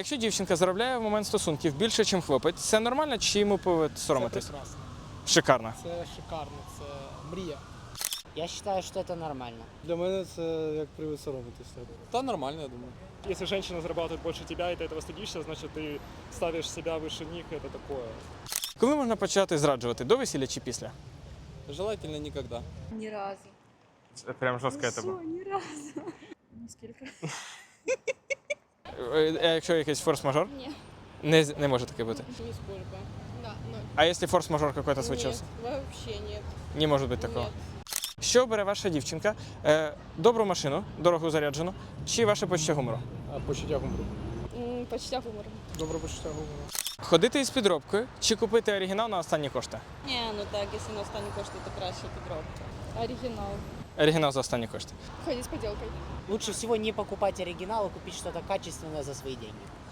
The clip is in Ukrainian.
Якщо дівчинка заробляє в момент стосунків більше, ніж хлопець, це нормально чи йому повинен соромитись? Це прекрасно. Шикарно. Це шикарно, це мрія. Я считаю, что это нормально. Для мене це як привід соромитися. Да, нормально, я думаю. Если женщина зарабатывает больше тебя, и ты этого стыдишься, значит, ты ставишь себя выше них, это такое. Коли можна почати зраджувати? До весілля чи після? Желательно никогда. Ни разу. Це прям жорстко Ну что, ни разу. Несколько. А якщо якийсь форс-мажор? Ні. Не, не може таке бути. Нисколько. Да, ноль. А якщо форс-мажор какой-то случився? Нет, вообще нет. Не може бути такого. Нет. Що бере ваша дівчинка? Е, добру машину, дорого заряджену, чи ваше почуття гумору? А почуття гумору. М, Почти гумор. Добре почуття гумору. Ходити із підробкою чи купити оригінал на останні кошти? Ні, ну так, якщо на останні кошти, то краще підробка. Оригинал. За останні кошти. Ходить з поділкою. Лучше всего не покупать оригинал, а купить что-то качественное за свои деньги.